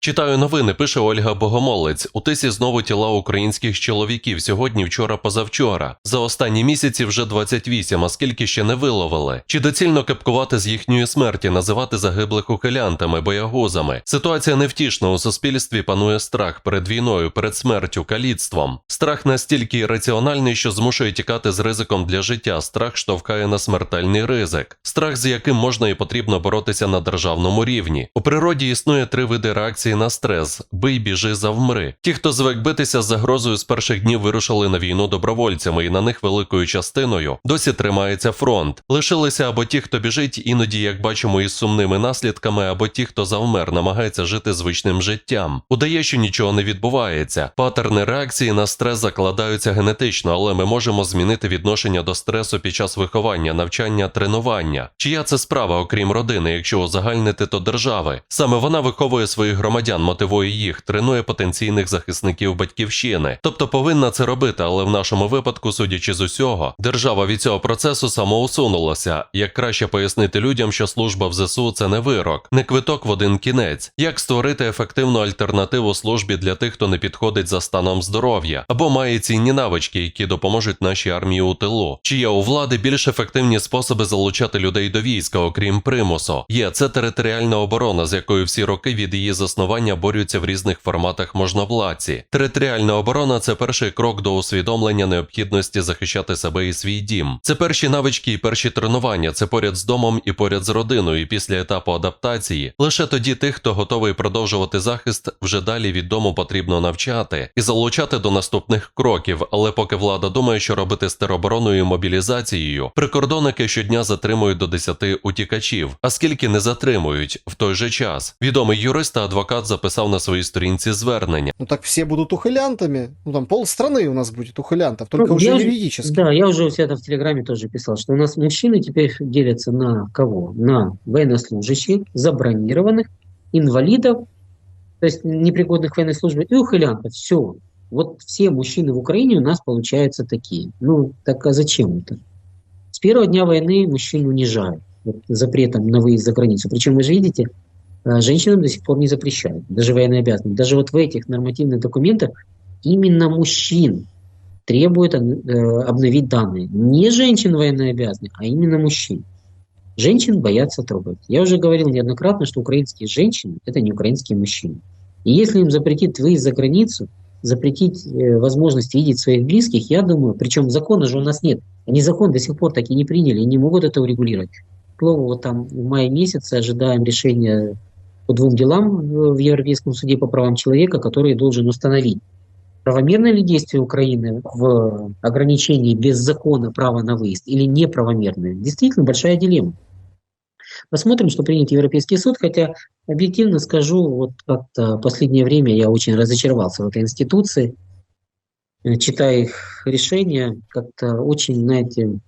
Читаю новини, пише Ольга Богомолець. У тисі знову тіла українських чоловіків сьогодні, вчора, позавчора. За останні місяці вже 28, а скільки ще не виловили. Чи доцільно кепкувати з їхньої смерті, називати загиблих ухилянтами, боягузами? Ситуація невтішна у суспільстві панує страх перед війною, перед смертю, каліцтвом. Страх настільки ірраціональний, що змушує тікати з ризиком для життя. Страх штовхає на смертельний ризик. Страх, з яким можна і потрібно боротися на державному рівні. У природі існує три види реакції на стрес: бий, біжи, завмри. Ті, хто звик битися з загрозою з перших днів вирушили на війну добровольцями, і на них великою частиною досі тримається фронт. Лишилися або ті, хто біжить, іноді, як бачимо, із сумними наслідками, або ті, хто завмер, намагається жити звичним життям. Удає, що нічого не відбувається. Патерни реакції на стрес закладаються генетично, але ми можемо змінити відношення до стресу під час виховання, навчання, тренування. Чия це справа, окрім родини, якщо узагальнити, то держави. Саме вона виховує своїх громадян, мотивує їх, тренує потенційних захисників батьківщини. Тобто повинна це робити, але в нашому випадку, судячи з усього, держава від цього процесу самоусунулася. Як краще пояснити людям, що служба в ЗСУ це не вирок, не квиток в один кінець. Як створити ефективну альтернативу службі для тих, хто не підходить за станом здоров'я, або має цінні навички, які допоможуть нашій армії у тилу? Чи є у влади більш ефективні способи залучати людей до війська, окрім примусу? Є це територіальна оборона, з якою всі роки від її заснування борються в різних форматах можновладці. Територіальна оборона це перший крок до усвідомлення необхідності захищати себе і свій дім. Це перші навички і перші тренування. Це поряд з домом і поряд з родиною. І після етапу адаптації лише тоді тих, хто готовий продовжувати захист, вже далі від дому потрібно навчати і залучати до наступних кроків. Але поки влада думає, що робити з теробороною і мобілізацією, прикордонники щодня затримують до 10 утікачів. А скільки не затримують в той же час? Відомий юрист та адвокат записав на своїй сторінці звернення. Ну так все будут ухылянтами. Ну там полстраны у нас будет ухылянтов, только Ну, уже я уже- юридически. Да, я уже у себя в Телеграме тоже писал, что у нас мужчины теперь делятся на кого? На военнослужащих, забронированных, инвалидов, то есть непригодных к военной службе, и ухылянтов. Все. Вот все мужчины в Украине у нас получаются такие. Ну, так а зачем это? С первого дня войны мужчин унижают вот, запретом на выезд за границу. Причем, вы же видите, э, женщинам до сих пор не запрещают, даже военнообязанным. Даже вот в этих нормативных документах именно мужчин требует э, обновить данные. Не женщин военнообязанных, а именно мужчин. Женщин боятся трогать. Я уже говорил неоднократно, что украинские женщины – это не украинские мужчины. И если им запретить выезд за границу, запретить э, возможность видеть своих близких, я думаю, причем закона же у нас нет. Они закон до сих пор так и не приняли и не могут это урегулировать. К слову, вот там в мае месяце ожидаем решения по двум делам в Европейском суде по правам человека, который должен установить, правомерны ли действия Украины в ограничении без закона права на выезд или неправомерные. Действительно большая дилемма. Посмотрим, что примет Европейский суд, хотя объективно скажу, вот как-то в последнее время я очень разочаровался в этой институции. Э, Читая их решения, как-то очень, знаете,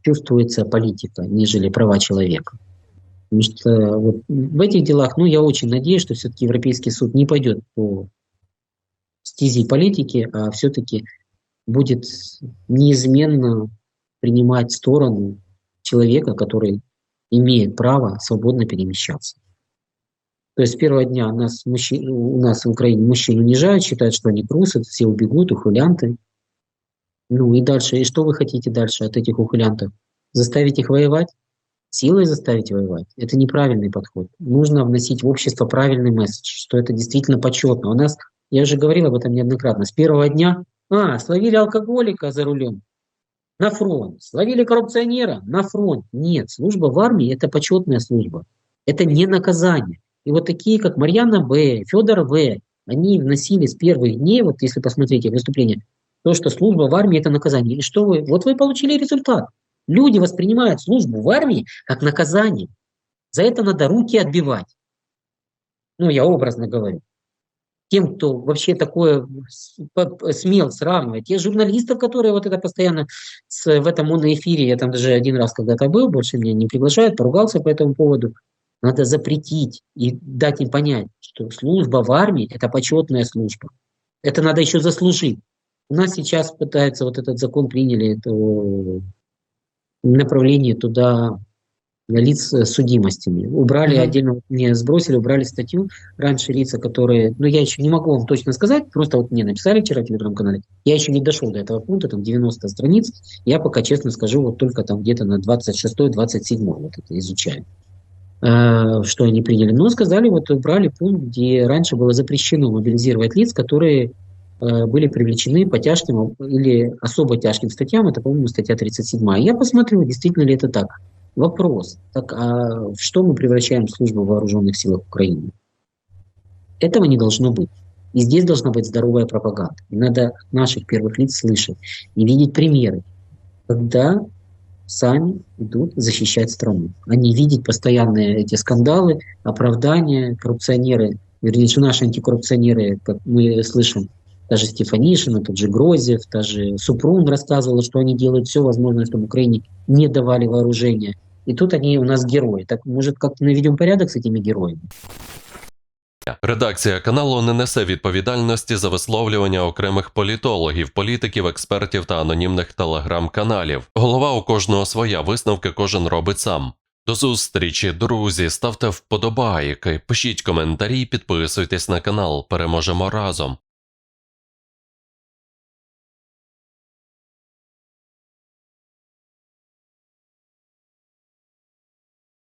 чувствуется политика, нежели права человека. Потому что вот в этих делах, ну, я очень надеюсь, что все-таки Европейский суд не пойдет по стези политики, а все-таки будет неизменно принимать сторону человека, который имеет право свободно перемещаться. То есть с первого дня нас, мужчин, у нас в Украине мужчин унижают, считают, что они трусы, все убегут, ухулянты. Ну и дальше, и что вы хотите дальше от этих ухулянтов? Заставить их воевать? Силой заставить воевать? Это неправильный подход. Нужно вносить в общество правильный месседж, что это действительно почетно. У нас, я уже говорил об этом неоднократно, с первого дня, а, словили алкоголика за рулем, на фронт. Словили коррупционера на фронт. Нет, служба в армии – это почетная служба. Это не наказание. И вот такие, как Марьяна Б., Федор В., они вносили с первых дней, вот если посмотреть их выступления, то, что служба в армии – это наказание. И что вы? Вот вы получили результат. Люди воспринимают службу в армии как наказание. За это надо руки отбивать. Ну, я образно говорю. Тем, кто вообще такое смел сравнивать. Тех журналистов, которые вот это постоянно с, в этом моноэфире, я там даже один раз когда-то был, больше меня не приглашают, поругался по этому поводу. Надо запретить и дать им понять, что служба в армии – это почетная служба. Это надо еще заслужить. У нас сейчас пытаются, вот этот закон приняли, это, направлении туда лиц с судимостями. Убрали Мгм. отдельно, мне сбросили, убрали статью. Раньше лица, которые, ну я еще не могу вам точно сказать, просто вот мне написали вчера в телеграм-канале, я еще не дошел до этого пункта, там 90 страниц, я пока честно скажу, вот только там где-то на 26-27 вот это изучаю э, что они приняли. Но сказали, вот убрали пункт, где раньше было запрещено мобилизировать лиц, которые были привлечены по тяжким или особо тяжким статьям, это, по-моему, статья 37. Я посмотрю, действительно ли это так. Вопрос, так а в что мы превращаем службу вооруженных силах Украины? Этого не должно быть. И здесь должна быть здоровая пропаганда. И надо наших первых лиц слышать и видеть примеры, когда сами идут защищать страну, а не видеть постоянные эти скандалы, оправдания, коррупционеры, вернее, наши антикоррупционеры, как мы слышим, даже Стефанишина, тот же Грозев, даже Супрун рассказывала, что они делают все возможное, чтобы Украине не давали вооружения. И тут они у нас герои. Так, может, как-то наведем порядок с этими героями? Редакція каналу не несе відповідальності за висловлювання окремих політологів, політиків, експертів та анонімних телеграм-каналів. Голова у кожного своя висновки кожен робить сам. До зустрічі, друзі, ставте вподобайки, пишіть коментарі, підписуйтесь на канал. Переможемо разом.